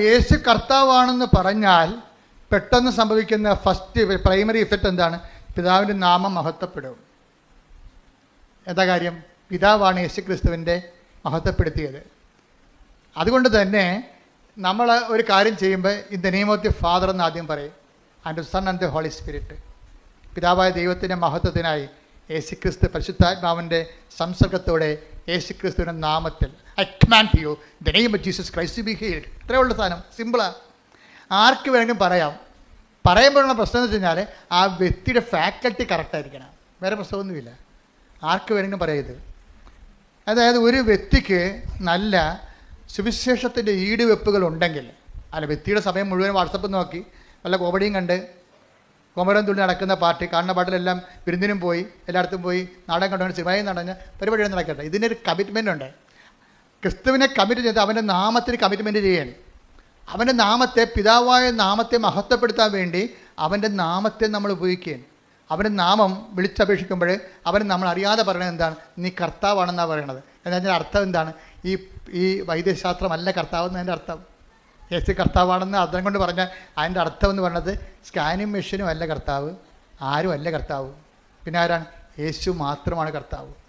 യേശു കർത്താവാണെന്ന് പറഞ്ഞാൽ പെട്ടെന്ന് സംഭവിക്കുന്ന ഫസ്റ്റ് പ്രൈമറി ഇഫക്റ്റ് എന്താണ്? പിതാവിന്റെ നാമം മഹത്വപ്പെടും. എന്താ കാര്യം? പിതാവാണ് യേശു ക്രിസ്തുവിന്റെ മഹത്വപ്പെടുത്തിയത്. അതുകൊണ്ട് തന്നെ നമ്മൾ ഒരു കാര്യം ചെയ്യുമ്പോൾ in the name of the Father എന്ന് ആദ്യം പറയും. And Son and the Holy Spirit പിതാവായ ദൈവത്തിന്റെ മഹത്വത്തിനായി യേശു ക്രിസ്തു പരിശുദ്ധാത്മാവിന്റെ സംസർഗത്തോടെ യേശു ക്രിസ്തുവിന്റെ നാമത്തിൽ I command you the name of Jesus Christ be healed ഇത്രയേ ഉള്ളൂ സാധനം. സിമ്പിളാണ് ആർക്ക് വേണമെങ്കിലും പറയാം. പറയുമ്പോഴുള്ള പ്രശ്നം എന്ന് വെച്ച് കഴിഞ്ഞാൽ ആ വ്യക്തിയുടെ ഫാക്കൽറ്റി കറക്റ്റായിരിക്കണം വേറെ പ്രശ്നമൊന്നുമില്ല. ആർക്ക് വേണമെങ്കിലും പറയരുത് അതായത് ഒരു വ്യക്തിക്ക് നല്ല സുവിശേഷത്തിന്റെ ഈടുവെപ്പുകൾ ഉണ്ടെങ്കിൽ അല്ല വ്യക്തിയുടെ സമയം മുഴുവൻ വാട്സപ്പ് നോക്കി നല്ല കോമഡിയും കണ്ട് കോമഡിയും തുള്ളി നടക്കുന്ന പാർട്ടി കാണുന്ന പാട്ടിലെല്ലാം വിരുന്നിനും പോയി എല്ലായിടത്തും പോയി നാടകം കണ്ടുകൊണ്ട് സിനിമയും നടഞ്ഞ പരിപാടികൾ നടക്കട്ടെ ഇതിനൊരു കമ്മിറ്റ്മെന്റ് ഉണ്ട്. ക്രിസ്തുവിനെ കമ്മിറ്റ് ചെയ്ത് അവന്റെ നാമത്തിന് കമ്മിറ്റ്മെന്റ് ചെയ്യണം അവന്റെ നാമത്തെ പിതാവായ നാമത്തെ മഹത്വപ്പെടുത്താൻ വേണ്ടി അവന്റെ നാമത്തെ നമ്മൾ ഉപയോഗിക്കുകയാണ്. അവന്റെ നാമം വിളിച്ചപേക്ഷിക്കുമ്പോൾ അവൻ നമ്മൾ അറിയാതെ പറയണത് എന്താണ്? നീ കർത്താവാണെന്നാണ് പറയണത്. എന്നതിന്റെ അർത്ഥം എന്താണ്? ഈ ഈ വൈദ്യശാസ്ത്രമല്ല കർത്താവ് എന്നതിന്റെ അർത്ഥം. യേശു കർത്താവാണെന്ന് അർത്ഥം കൊണ്ട് പറഞ്ഞാൽ അതിന്റെ അർത്ഥം എന്ന് പറയുന്നത് സ്കാനിങ് മെഷീനും അല്ല കർത്താവ് ആരും അല്ല കർത്താവ്. പിന്നെ ആരാണ്? യേശു മാത്രമാണ് കർത്താവ്.